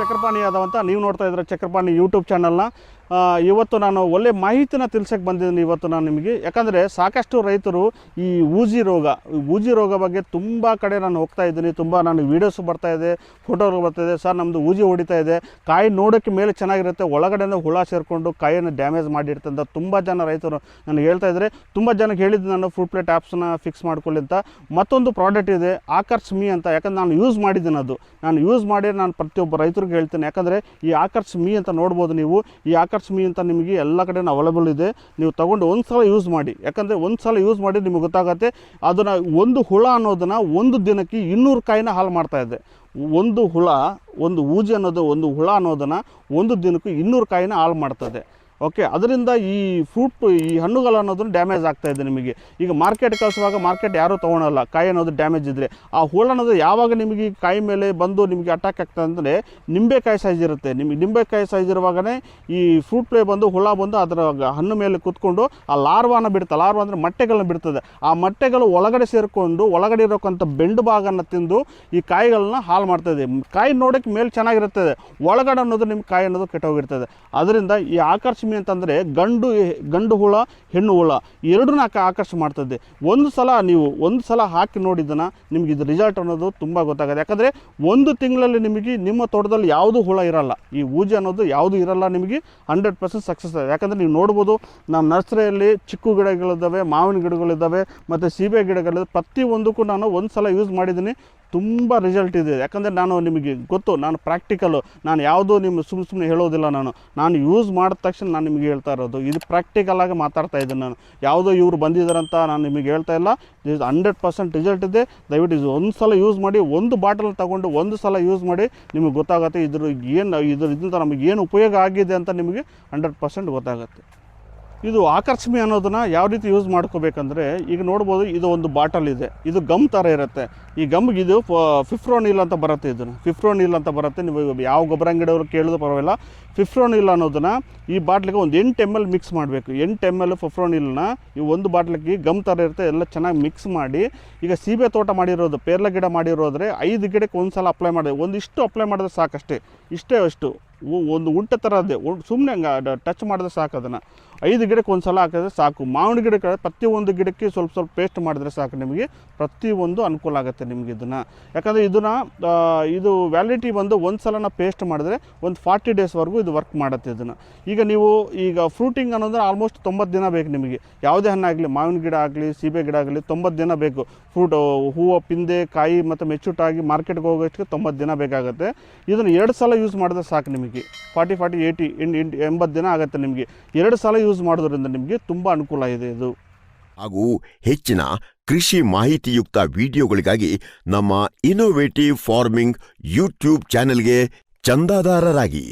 ಚಕ್ರಪಾಣಿ ಯಾದವ್ ಅಂತ ನೀವು ನೋಡ್ತಾ ಇದ್ರೆ ಚಕ್ರಪಾಣಿ ಯೂಟ್ಯೂಬ್ ಚಾನಲ್ನ ಇವತ್ತು ನಾನು ಒಳ್ಳೆ ಮಾಹಿತಿನ ತಿಳ್ಸಕ್ಕೆ ಬಂದಿದ್ದೀನಿ ಇವತ್ತು ನಾನು ನಿಮಗೆ. ಯಾಕಂದರೆ ಸಾಕಷ್ಟು ರೈತರು ಈ ಊಜಿ ರೋಗ ಊಜಿ ರೋಗ ಬಗ್ಗೆ ತುಂಬ ಕಡೆ ನಾನು ಹೋಗ್ತಾ ಇದ್ದೀನಿ. ತುಂಬ ನಾನು ವೀಡಿಯೋಸು ಬರ್ತಾ ಇದೆ ಫೋಟೋಗಳು ಬರ್ತಾ ಇದೆ. ಸರ್ ನಮ್ಮದು ಊಜಿ ಹೊಡಿತಾ ಇದೆ. ಕಾಯಿ ನೋಡೋಕ್ಕೆ ಮೇಲೆ ಚೆನ್ನಾಗಿರುತ್ತೆ. ಒಳಗಡೆಯಿಂದ ಹುಳ ಸೇರಿಕೊಂಡು ಕಾಯಿಯನ್ನು ಡ್ಯಾಮೇಜ್ ಮಾಡಿರ್ತಂತ ಅಂತ ತುಂಬ ಜನ ರೈತರು ನನಗೆ ಹೇಳ್ತಾ ಇದ್ದಾರೆ. ತುಂಬ ಜನಕ್ಕೆ ಹೇಳಿದ್ದು ನಾನು ಫುಡ್ ಪ್ಲೇಟ್ ಆ್ಯಪ್ಸನ್ನ ಫಿಕ್ಸ್ ಮಾಡ್ಕೊಳ್ಳಿ ಅಂತ. ಮತ್ತೊಂದು ಪ್ರಾಡಕ್ಟ್ ಇದೆ ಆಕರ್ಸ್ ಮೀ ಅಂತ. ಯಾಕಂದ್ರೆ ನಾನು ಯೂಸ್ ಮಾಡಿದ್ದೀನಿ ಅದು. ನಾನು ಯೂಸ್ ಮಾಡಿ ನಾನು ಪ್ರತಿಯೊಬ್ಬ ರೈತರಿಗೆ ಹೇಳ್ತೇನೆ. ಯಾಕಂದರೆ ಈ ಆಕರ್ಸ್ ಮೀ ಅಂತ ನೋಡ್ಬೋದು ನೀವು. ಈ ಆಕರ್ಸ್ ಮೀ ಅಂತ ನಿಮಗೆ ಎಲ್ಲ ಕಡೆ ಅವೈಲೇಬಲ್ ಇದೆ. ನೀವು ತೊಗೊಂಡು ಒಂದು ಸಲ ಯೂಸ್ ಮಾಡಿ. ಯಾಕಂದರೆ ಒಂದು ಸಲ ಯೂಸ್ ಮಾಡಿ ನಿಮಗೆ ಗೊತ್ತಾಗತ್ತೆ, ಅದನ್ನು ಒಂದು ಹುಳ ಅನ್ನೋದನ್ನು ಒಂದು ದಿನಕ್ಕೆ ಇನ್ನೂರು ಕಾಯಿನ ಹಾಲು ಮಾಡ್ತಾ ಇದೆ. ಒಂದು ಹುಳ, ಒಂದು ಊಜಿ ಅನ್ನೋದು ಒಂದು ಹುಳ ಅನ್ನೋದನ್ನು ಒಂದು ದಿನಕ್ಕೂ ಇನ್ನೂರು ಕಾಯಿನ ಹಾಳು ಮಾಡ್ತದೆ ಓಕೆ ಅದರಿಂದ ಈ ಫ್ರೂಟ್ ಈ ಹಣ್ಣುಗಳು ಅನ್ನೋದನ್ನು ಡ್ಯಾಮೇಜ್ ಆಗ್ತಾ ಇದೆ ನಿಮಗೆ. ಈಗ ಮಾರ್ಕೆಟ್ ಕಳಿಸುವಾಗ ಮಾರ್ಕೆಟ್ ಯಾರೂ ತೊಗೊಳಲ್ಲ. ಕಾಯಿ ಅನ್ನೋದು ಡ್ಯಾಮೇಜ್ ಇದ್ದರೆ ಆ ಹುಳ ಅನ್ನೋದು ಯಾವಾಗ ನಿಮಗೆ ಕಾಯಿ ಮೇಲೆ ಬಂದು ನಿಮಗೆ ಅಟ್ಯಾಕ್ ಆಗ್ತದೆ ಅಂದರೆ ನಿಂಬೆಕಾಯಿ ಸೈಜ್ ಇರುತ್ತೆ. ನಿಮಗೆ ನಿಂಬೆಕಾಯಿ ಸೈಜ್ ಇರುವಾಗನೇ ಈ ಫ್ರೂಟ್ ಪ್ಲೇ ಬಂದು, ಹುಳ ಬಂದು ಅದರ ಹಣ್ಣು ಮೇಲೆ ಕೂತ್ಕೊಂಡು ಆ ಲಾರ್ವಾನ ಬಿಡುತ್ತೆ ಲಾರ್ವಾ ಅಂದರೆ ಮೊಟ್ಟೆಗಳನ್ನ ಬಿಡ್ತದೆ. ಆ ಮೊಟ್ಟೆಗಳು ಒಳಗಡೆ ಸೇರಿಕೊಂಡು, ಒಳಗಡೆ ಇರೋಕ್ಕಂಥ ಬೆಂಡು ಭಾಗನ ತಿಂದು ಈ ಕಾಯಿಗಳನ್ನ ಹಾಳು ಮಾಡ್ತದೆ ಕಾಯಿ ನೋಡೋಕ್ಕೆ ಮೇಲೆ ಚೆನ್ನಾಗಿರುತ್ತದೆ. ಒಳಗಡೆ ಅನ್ನೋದು ನಿಮ್ಮ ಕಾಯಿ ಅನ್ನೋದು ಕೆಟ್ಟೋಗಿರ್ತದೆ. ಅದರಿಂದ ಈ ಆಕರ್ಷಮಿ ಅಂತಂದರೆ ಗಂಡು ಗಂಡು ಹುಳ, ಹೆಣ್ಣು ಹುಳ, ಎರಡನ್ನ ಆಕರ್ಷಣೆ ಆಕರ್ಷ ಮಾಡ್ತದೆ. ಒಂದು ಸಲ ನೀವು ಒಂದು ಸಲ ಹಾಕಿ ನೋಡಿದ್ದನ್ನು ನಿಮಗೆ ಇದು ರಿಸಲ್ಟ್ ಅನ್ನೋದು ತುಂಬ ಗೊತ್ತಾಗುತ್ತೆ. ಯಾಕಂದರೆ ಒಂದು ತಿಂಗಳಲ್ಲಿ ನಿಮಗೆ ನಿಮ್ಮ ತೋಟದಲ್ಲಿ ಯಾವುದೂ ಹುಳ ಇರಲ್ಲ. ಈ ಊಜೆ ಅನ್ನೋದು ಯಾವುದು ಇರಲ್ಲ ನಿಮಗೆ ಹಂಡ್ರೆಡ್ ಪರ್ಸೆಂಟ್ ಸಕ್ಸಸ್ ಆಗಿದೆ ಯಾಕಂದರೆ ನೀವು ನೋಡ್ಬೋದು, ನಮ್ಮ ನರ್ಸರಿಯಲ್ಲಿ ಚಿಕ್ಕು ಗಿಡಗಳಿದ್ದಾವೆ, ಮಾವಿನ ಗಿಡಗಳಿದ್ದಾವೆ, ಮತ್ತು ಸೀಬೆ ಗಿಡಗಳಿದ್ದಾವೆ. ಪ್ರತಿಯೊಂದಕ್ಕೂ ನಾನು ಒಂದು ಸಲ ಯೂಸ್ ಮಾಡಿದ್ದೀನಿ. ತುಂಬ ರಿಸಲ್ಟ್ ಇದೆ. ಯಾಕಂದರೆ ನಾನು ನಿಮಗೆ ಗೊತ್ತು, ನಾನು ಪ್ರಾಕ್ಟಿಕಲು ನಾನು ಯಾವುದೂ ನಿಮ್ಮ ಸುಮ್ಮನೆ ಸುಮ್ಮನೆ ಹೇಳೋದಿಲ್ಲ ನಾನು. ನಾನು ಯೂಸ್ ಮಾಡಿದ ತಕ್ಷಣ ನಾನು ನಿಮಗೆ ಹೇಳ್ತಾ ಇರೋದು. ಇದು ಪ್ರಾಕ್ಟಿಕಲ್ ಆಗಿ ಮಾತಾಡ್ತಾ ಇದ್ದೀನಿ ನಾನು. ಯಾವುದೋ ಇವರು ಬಂದಿದ್ದಾರಂತ ನಾನು ನಿಮಗೆ ಹೇಳ್ತಾ ಇಲ್ಲ. ಇದು ಹಂಡ್ರೆಡ್ ಪರ್ಸೆಂಟ್ ರಿಸಲ್ಟ್ ಇದೆ. ದಯವಿಟ್ಟು ಇದು ಒಂದು ಸಲ ಯೂಸ್ ಮಾಡಿ, ಒಂದು ಬಾಟಲ್ ತಗೊಂಡು ಒಂದು ಸಲ ಯೂಸ್ ಮಾಡಿ, ನಿಮಗೆ ಗೊತ್ತಾಗುತ್ತೆ ಇದ್ರ ಏನು, ಇದ್ರ ಇದರಿಂದ ನಮಗೆ ಏನು ಉಪಯೋಗ ಆಗಿದೆ ಅಂತ ನಿಮಗೆ ಹಂಡ್ರೆಡ್ ಪರ್ಸೆಂಟ್ ಗೊತ್ತಾಗುತ್ತೆ. ಇದು ಆಕರ್ಷಮಿ ಅನ್ನೋದನ್ನ ಯಾವ ರೀತಿ ಯೂಸ್ ಮಾಡ್ಕೋಬೇಕಂದ್ರೆ ಈಗ ನೋಡ್ಬೋದು ಇದು ಒಂದು ಬಾಟಲ್ ಇದೆ. ಇದು ಗಮ್ ಥರ ಇರುತ್ತೆ. ಈ ಗಮ್ಗೆ ಇದು ಫಿಫ್ರೋನಿಲ್ ಅಂತ ಬರುತ್ತೆ ಇದನ್ನು. ಫಿಫ್ರೋನಿಲ್ ಅಂತ ಬರುತ್ತೆ. ನೀವು ಯಾವ ಗೊಬ್ಬರ ಅಂಗಡಿಯವರು ಕೇಳಿದ್ರು ಪರವಾಗಿಲ್ಲ. ಫಿಫ್ರೋನಿಲ್ ಅನ್ನೋದನ್ನ ಈ ಬಾಟ್ಲಿಗೆ ಒಂದು ಎಂಟು ಎಂ ಎಲ್ ಮಿಕ್ಸ್ ಮಾಡಬೇಕು. ಎಂಟು ಎಂ ಎಲ್ ಫಿಫ್ರೋನಿಲ್ನ ಈ ಒಂದು ಬಾಟ್ಲಿಗೆ ಗಮ್ ಥರ ಇರುತ್ತೆ. ಎಲ್ಲ ಚೆನ್ನಾಗಿ ಮಿಕ್ಸ್ ಮಾಡಿ. ಈಗ ಸೀಬೆ ತೋಟ ಮಾಡಿರೋದು, ಪೇರ್ಲ ಗಿಡ ಮಾಡಿರೋದ್ರೆ ಐದು ಗಿಡಕ್ಕೆ ಒಂದು ಸಲ ಅಪ್ಲೈ ಮಾಡಿದೆ. ಒಂದಿಷ್ಟು ಅಪ್ಲೈ ಮಾಡಿದ್ರೆ ಸಾಕಷ್ಟೇ. ಇಷ್ಟೇ ಅಷ್ಟು. ಒಂದು ಉಂಟೆ ಥರ ಅದೇ. ಸುಮ್ಮನೆ ಹಂಗೆ ಟಚ್ ಮಾಡಿದ್ರೆ ಸಾಕು ಅದನ್ನು. ಐದು ಗಿಡಕ್ಕೆ ಒಂದು ಸಲ ಹಾಕಿದ್ರೆ ಸಾಕು. ಮಾವಿನ ಗಿಡಕ್ಕೆ ಪ್ರತಿಯೊಂದು ಗಿಡಕ್ಕೆ ಸ್ವಲ್ಪ ಸ್ವಲ್ಪ ಪೇಸ್ಟ್ ಮಾಡಿದ್ರೆ ಸಾಕು ನಿಮಗೆ. ಪ್ರತಿಯೊಂದು ಅನುಕೂಲ ಆಗುತ್ತೆ ನಿಮಗೆ ಇದನ್ನು. ಯಾಕಂದರೆ ಇದನ್ನು ಇದು ವ್ಯಾಲಿಟಿ ಬಂದು ಒಂದು ಸಲನ ಪೇಸ್ಟ್ ಮಾಡಿದ್ರೆ ಒಂದು ಫಾರ್ಟಿ ಡೇಸ್ವರೆಗೂ ಇದು ವರ್ಕ್ ಮಾಡುತ್ತೆ ಇದನ್ನು. ಈಗ ನೀವು, ಈಗ ಫ್ರೂಟಿಂಗ್ ಅನ್ನೋದ್ರೆ ಆಲ್ಮೋಸ್ಟ್ ತೊಂಬತ್ತು ದಿನ ಬೇಕು ನಿಮಗೆ. ಯಾವುದೇ ಹಣ್ಣಾಗಲಿ ಮಾವಿನ ಗಿಡ ಆಗಲಿ, ಸೀಬೆ ಗಿಡ ಆಗಲಿ, ತೊಂಬತ್ತು ದಿನ ಬೇಕು. ಫ್ರೂಟ್ ಹೂವು, ಪಿಂದೆ, ಕಾಯಿ ಮತ್ತು ಮೆಚ್ಚುಟಾಗಿ ಮಾರ್ಕೆಟ್ಗೆ ಹೋಗೋಷ್ಟಕ್ಕೆ ತೊಂಬತ್ತು ದಿನ ಬೇಕಾಗುತ್ತೆ. ಇದನ್ನು ಎರಡು ಸಲ ಯೂಸ್ ಮಾಡಿದ್ರೆ ಸಾಕು ನಿಮಗೆ ಫಾರ್ಟಿ ಫಾರ್ಟಿ ಏಯ್ಟಿ ಎಂಟು ಎಂಬತ್ತು ದಿನ ಆಗುತ್ತೆ ನಿಮಗೆ. ಎರಡು ಸಲ ಯೂಸ್ ಮಾಡೋದ್ರಿಂದ ನಿಮಗೆ ತುಂಬ ಅನುಕೂಲ ಇದೆ ಇದು. ಹಾಗೂ ಹೆಚ್ಚಿನ ಕೃಷಿ ಮಾಹಿತಿಯುಕ್ತ ವಿಡಿಯೋಗಳಿಗಾಗಿ ನಮ್ಮ ಇನೋವೇಟಿವ್ ಫಾರ್ಮಿಂಗ್ ಯೂಟ್ಯೂಬ್ ಚಾನೆಲ್ಗೆ ಚಂದಾದಾರರಾಗಿ